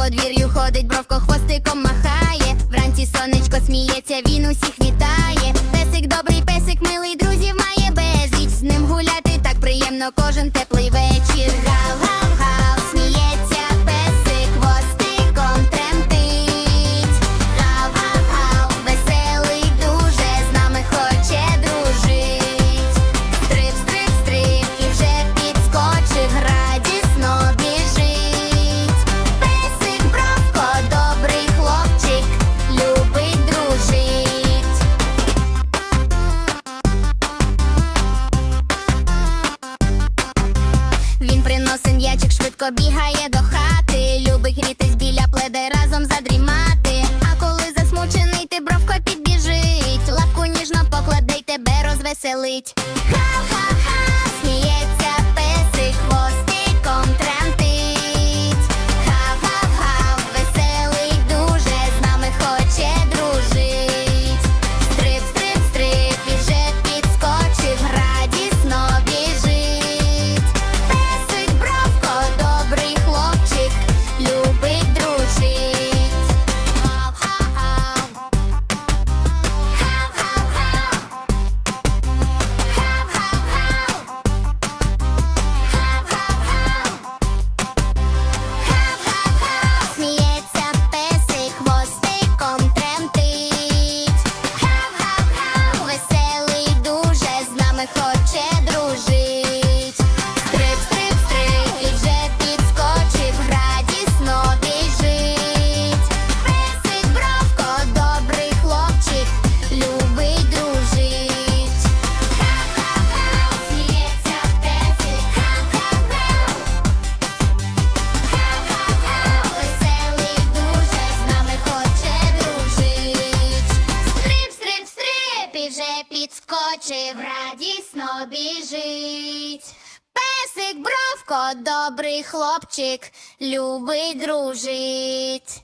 подвір'ю ходить, бровко хвостиком махає. Вранці сонечко сміється, він усіх вітає. Песик добрий, песик милий, друзів має безліч. З ним гуляти так приємно, кожен теплий вечір. Швидко бігає до хати. Любить грітись біля пледа разом задрімати. А коли засмучений, ти бровко підбіжить. Лапку ніжно покладе й тебе розвеселить. Вже підскочив, радісно біжить. Песик Бровко, добрий хлопчик, любить дружить.